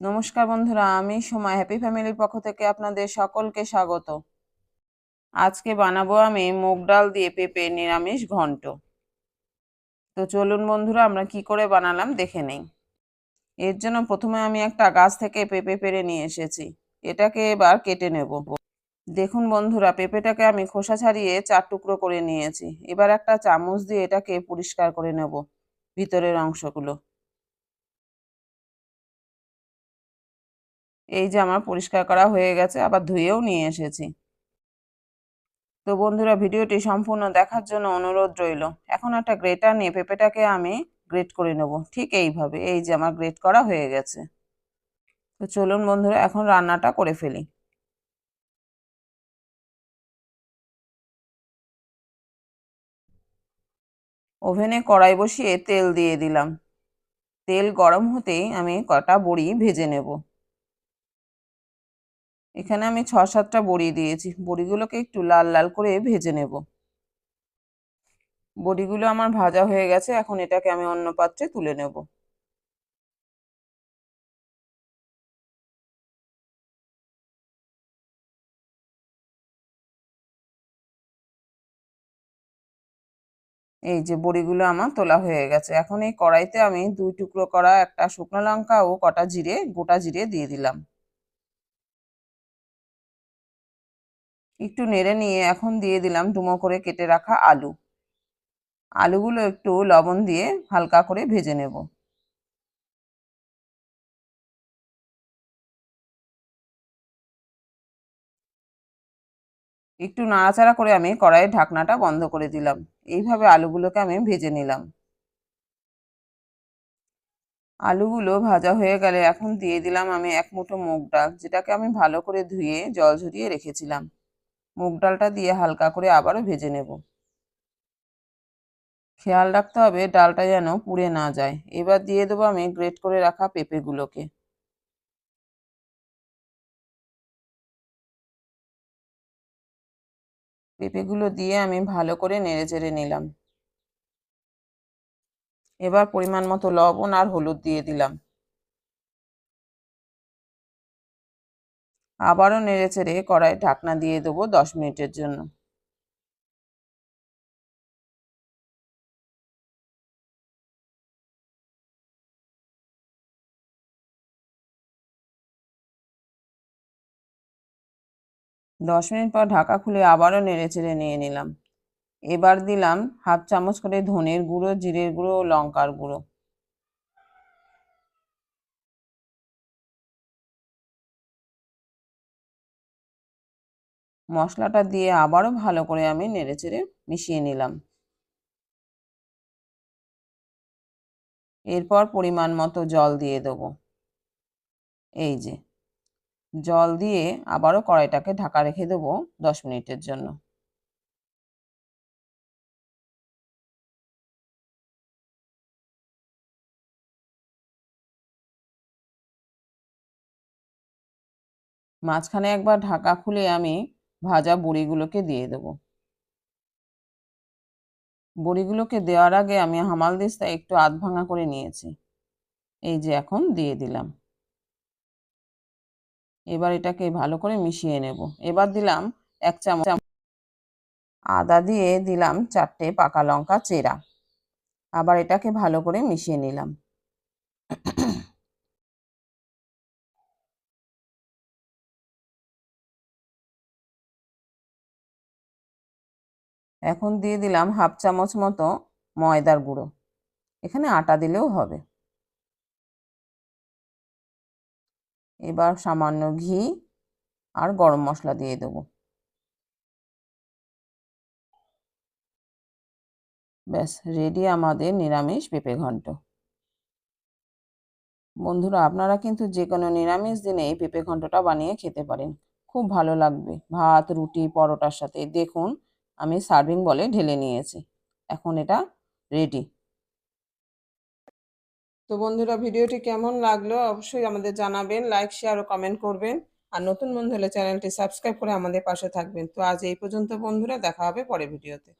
নমস্কার বন্ধুরা, আমি সময় হ্যাপি ফ্যামিলির পক্ষ থেকে আপনাদের সকলকে স্বাগত। আজকে বানাবো আমি মুগ ডাল দিয়ে পেঁপে নিরামিষ ঘন্ট। তো চলুন বন্ধুরা, আমরা কি করে বানালাম দেখে নেই। এর জন্য প্রথমে আমি একটা গাছ থেকে পেঁপে পেরে নিয়ে এসেছি। এটাকে এবার কেটে নেব। দেখুন বন্ধুরা, পেঁপেটাকে আমি খোসা ছাড়িয়ে চার টুকরো করে নিয়েছি। এবার একটা চামচ দিয়ে এটাকে পরিষ্কার করে নেব ভিতরের অংশগুলো। এই যে আমার পরিষ্কার করা হয়ে গেছে, আবার ধুয়েও নিয়ে এসেছি। তো বন্ধুরা, ভিডিওটি সম্পূর্ণ দেখার জন্য অনুরোধ রইল। এখন একটা গ্রেটার নিয়ে পেঁপেটাকে আমি গ্রেট করে নেব। ঠিক এইভাবে, এই যে আমার গ্রেট করা হয়ে গেছে। তো চলুন বন্ধুরা, এখন রান্নাটা করে ফেলি। ওভেনে কড়াই বসিয়ে তেল দিয়ে দিলাম। তেল গরম হতেই আমি কটা বড়ি ভেজে নেব। এখানে আমি ছ সাতটা বড়ি দিয়েছি। বড়িগুলোকে একটু লাল লাল করে ভেজে নেব। বড়িগুলো আমার ভাজা হয়ে গেছে, এখন এটাকে আমি অন্য পাত্রে তুলে নেব। এই যে বড়িগুলো আমার তোলা হয়ে গেছে। এখন এই কড়াইতে আমি দুই টুকরো করা একটা শুকনো লঙ্কা ও কটা জিরে, গোটা জিরে দিয়ে দিলাম। একটু নেড়ে নিয়ে এখন দিয়ে দিলাম ডুমো করে কেটে রাখা আলু। আলুগুলো একটু লবণ দিয়ে হালকা করে ভেজে নেব। একটু নাড়াচাড়া করে আমি কড়াইয়ের ঢাকনাটা বন্ধ করে দিলাম। এইভাবে আলুগুলোকে আমি ভেজে নিলাম। আলুগুলো ভাজা হয়ে গেলে এখন দিয়ে দিলাম আমি এক মুঠো মুগ ডাল, যেটাকে আমি ভালো করে ধুয়ে জল ঝরিয়ে রেখেছিলাম। মুগ ডালটা দিয়ে হালকা করে আবারও ভেজে নেব। খেয়াল রাখতে হবে ডালটা যেন পুড়ে না যায়। এবার দিয়ে দেবো আমি গ্রেট করে রাখা পেঁপেগুলোকে। পেঁপেগুলো দিয়ে আমি ভালো করে নেড়ে চেড়ে নিলাম। এবার পরিমাণ মতো লবণ আর হলুদ দিয়ে দিলাম। আবারও নেড়ে চেড়ে কড়াই ঢাকনা দিয়ে দেবো দশ মিনিটের জন্য। দশ মিনিট পর ঢাকা খুলে আবারও নেড়ে চেড়ে নিয়ে নিলাম। এবার দিলাম হাফ চামচ করে ধনের গুঁড়ো, জিরের গুঁড়ো ও লঙ্কার গুঁড়ো। মশলাটা দিয়ে আবারও ভালো করে আমি নেড়েচেড়ে মিশিয়ে নিলাম। এরপর পরিমাণ মতো জল দিয়ে দেবো। এই যে, জল দিয়ে আবারও কড়াইটাকে ঢাকা রেখে দেবো দশ মিনিটের জন্য। মাঝখানে একবার ঢাকা খুলে আমি ভাজা বড়িগুলোকে দিয়ে দেব। বড়িগুলোকে দেওয়ার আগে আমি হামাল দিস্তা একটু আধ ভাঙা করে নিয়েছি। এই যে এখন দিয়ে দিলাম। এবার এটাকে ভালো করে মিশিয়ে নেব। এবার দিলাম এক চামচ আদা দিয়ে দিলাম চারটে পাকা লঙ্কা চেরা। আবার এটাকে ভালো করে মিশিয়ে নিলাম। এখন দিয়ে দিলাম হাফ চামচ মতো ময়দার গুঁড়ো। এখানে আটা দিলেও হবে। এবার সামান্য ঘি আর গরম মশলা দিয়ে দেব। ব্যাস রেডি আমাদের নিরামিষ পেঁপে ঘন্ট। বন্ধুরা, আপনারা কিন্তু যে কোনো নিরামিষ দিনে এই পেঁপে ঘন্টটা বানিয়ে খেতে পারেন। খুব ভালো লাগবে। ভাত, রুটি, পরোটার সাথে। দেখুন আমি সার্ভিং বলে ঢেলে নিয়েছি। এখন এটা রেডি তো বন্ধুরা, ভিডিওটি কেমন লাগল অবশ্যই আমাদের জানাবেন লাইক শেয়ার ও কমেন্ট করবেন। আর নতুন বন্ধু হলে চ্যানেলটি সাবস্ক্রাইব করে আমাদের পাশে থাকবেন। তো আজ এই পর্যন্ত বন্ধুরা, দেখা হবে পরে ভিডিওতে।